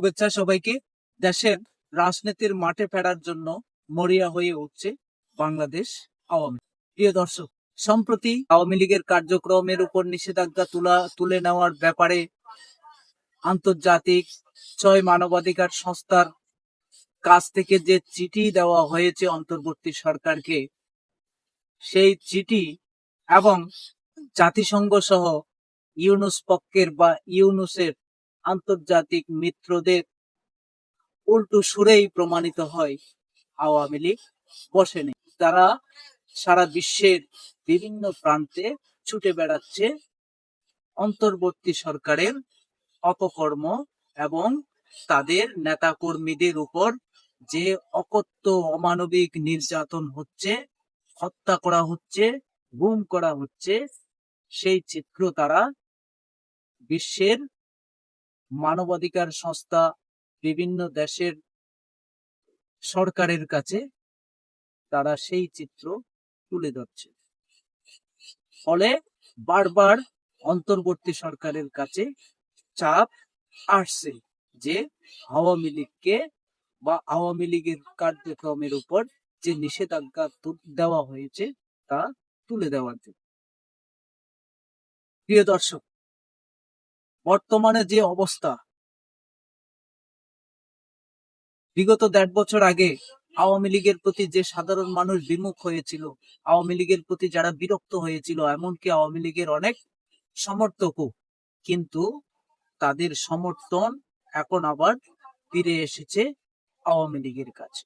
শুভেচ্ছা সবাইকে। দেশের রাজনীতির মাঠে ফেরার জন্য মরিয়া হয়ে উঠছে বাংলাদেশ আওয়ামী প্রিয় দর্শক, সম্প্রতি আওয়ামী লীগের কার্যক্রমের উপর নিষেধাজ্ঞা তুলা, তুলে নেওয়ার ব্যাপারে আন্তর্জাতিক ছয় মানবাধিকার সংস্থার কাছ থেকে যে চিঠি দেওয়া হয়েছে অন্তর্বর্তী সরকারকে, সেই চিঠি এবং জাতিসংঘ সহ ইউনুস পক্ষের বা ইউনুসের আন্তর্জাতিক মিত্রদের উল্টো সুরেই প্রমাণিত হয় আওয়ামী লীগ বসেনি। তারা সারা বিশ্বের বিভিন্ন প্রান্তে ছুটে বেড়াচ্ছে অন্তর্বর্তী সরকারের অপকর্ম এবং তাদের নেতাকর্মীদের উপর যে অকথ্য, অমানবিক নির্যাতন হচ্ছে, হত্যা করা হচ্ছে, গুম করা হচ্ছে, সেই চিত্র তারা বিশ্বের মানবাধিকার সংস্থা বিভিন্ন দেশের সরকারের কাছে তারা সেই চিত্র তুলে ধরছে। ফলে বারবার অন্তর্বর্তী সরকারের কাছে চাপ আসছে যে আওয়ামী লীগকে বা আওয়ামী লীগের কার্যক্রমের উপর যে নিষেধাজ্ঞা দেওয়া হয়েছে তা তুলে দেওয়ার জন্য। প্রিয় দর্শক বর্তমানে যে অবস্থা। বিগত দেড় বছর আগে আওয়ামী লীগের প্রতি যে সাধারণ মানুষ বিমুখ হয়েছিল, আওয়ামী লীগের প্রতি যারা বিরক্ত হয়েছিল, এমনকি আওয়ামী লীগের অনেক সমর্থকও, কিন্তু তাদের সমর্থন এখন আবার ফিরে এসেছে আওয়ামী লীগের কাছে।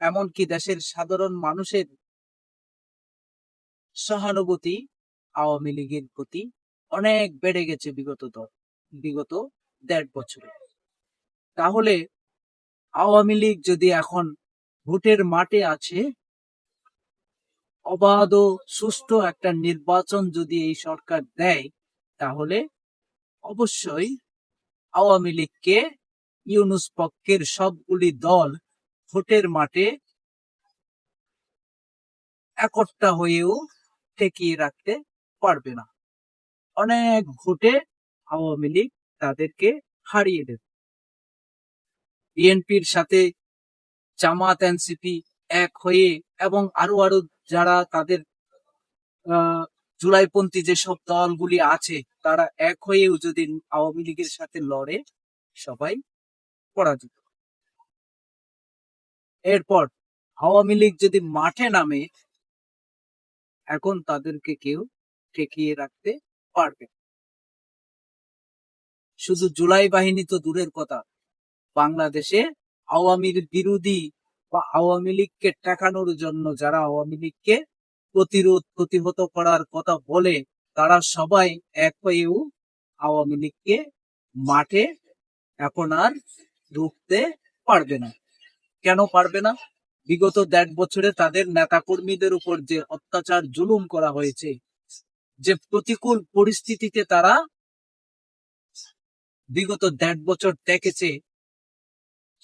এমনকি দেশের সাধারণ মানুষের সহানুভূতি আওয়ামী লীগের প্রতি অনেক বেড়ে গেছে বিগত দল বিগত দেড় বছরে। তাহলে আওয়ামী লীগ যদি এখন ভোটের মাঠে আছে, অবাধ ও সুষ্ঠু একটা নির্বাচন যদি এই সরকার দেয়, তাহলে অবশ্যই আওয়ামী লীগকে ইউনুস পক্ষের সবগুলি দল ভোটের মাঠে একটা হয়েও ঠেকিয়ে রাখতে পারবে না। অনেক ভোটে আওয়ামী লীগ তাদেরকে হারিয়ে দেবে বিএনপির সাথে জামাত এনসিপি এক হয়ে এবং আরও আরও যারা তাদের জুলাইপন্থী যেসব দলগুলি আছে, তারা এক হয়েও যদি আওয়ামী লীগের সাথে লড়ে, সবাই পরাজিত এরপর আওয়ামী লীগ যদি মাঠে নামে, এখন তাদেরকে কেউ ঠেকিয়ে রাখতে পারবে। শুধু জুলাই বাহিনী তো দূরের কথা। বাংলাদেশে আওয়ামীর বিরোধী বা আওয়ামী লীগকে ঠেকানোর জন্য যারা আওয়ামী লীগকে প্রতিরোধ প্রতিহত করার কথা বলে, তারা সবাই এক হয়েও আওয়ামী লীগকে মাঠে এখন আর ঢুকতে পারবে না। কেন পারবে না? বিগত দেড় বছরে তাদের নেতাকর্মীদের উপর যে অত্যাচার জুলুম করা হয়েছে, যে প্রতিকূল পরিস্থিতিতে তারা বিগত দেড় বছর দেখেছে,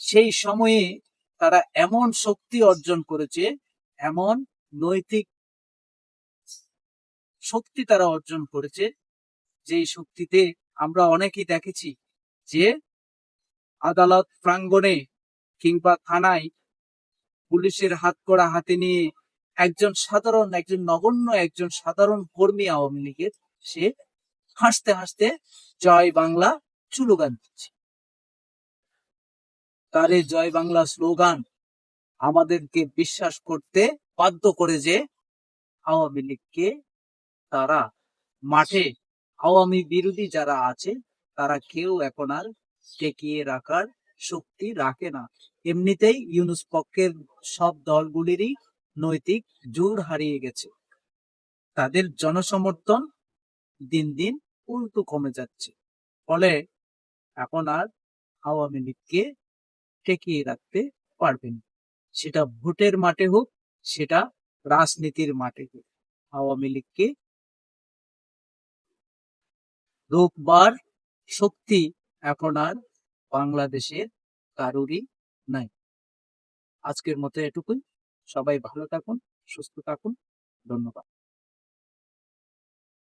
সেই সময়ে তারা এমন শক্তি অর্জন করেছে, এমন নৈতিক শক্তি তারা অর্জন করেছে, যেই শক্তিতে আমরা অনেকেই দেখেছি যে আদালত প্রাঙ্গণে কিংবা থানায় পুলিশের হাত করা, হাতে নিয়ে একজন সাধারণ, একজন নগণ্য, একজন সাধারণ কর্মী আওয়ামী লীগের, সে হাসতে হাসতে জয় বাংলা স্লোগান দিচ্ছে। তার জয় বাংলা স্লোগান, আমাদেরকে বিশ্বাস করতে বাধ্য করে যে আওয়ামী লীগকে তারা মাঠে, আওয়ামী বিরোধী যারা আছে, তারা কেউ এখন আর টেকিয়ে রাখার শক্তি রাখে না। এমনিতেই ইউনুস পক্ষের সব দলগুলিরই নৈতিক জোর হারিয়ে গেছে। তাদের জনসমর্থন দিন দিন উল্টো কমে যাচ্ছে। ফলে এখন আর আওয়ামী লীগকে টেকিয়ে রাখতে পারবেন সেটা ভোটের মাঠে হোক, সেটা রাজনীতির মাঠে হোক, আওয়ামী লীগকে রোববার শক্তি এখন আর বাংলাদেশের কারোরই নাই। আজকের মতো এটুকুই। সবাই ভালো থাকুন, সুস্থ থাকুন।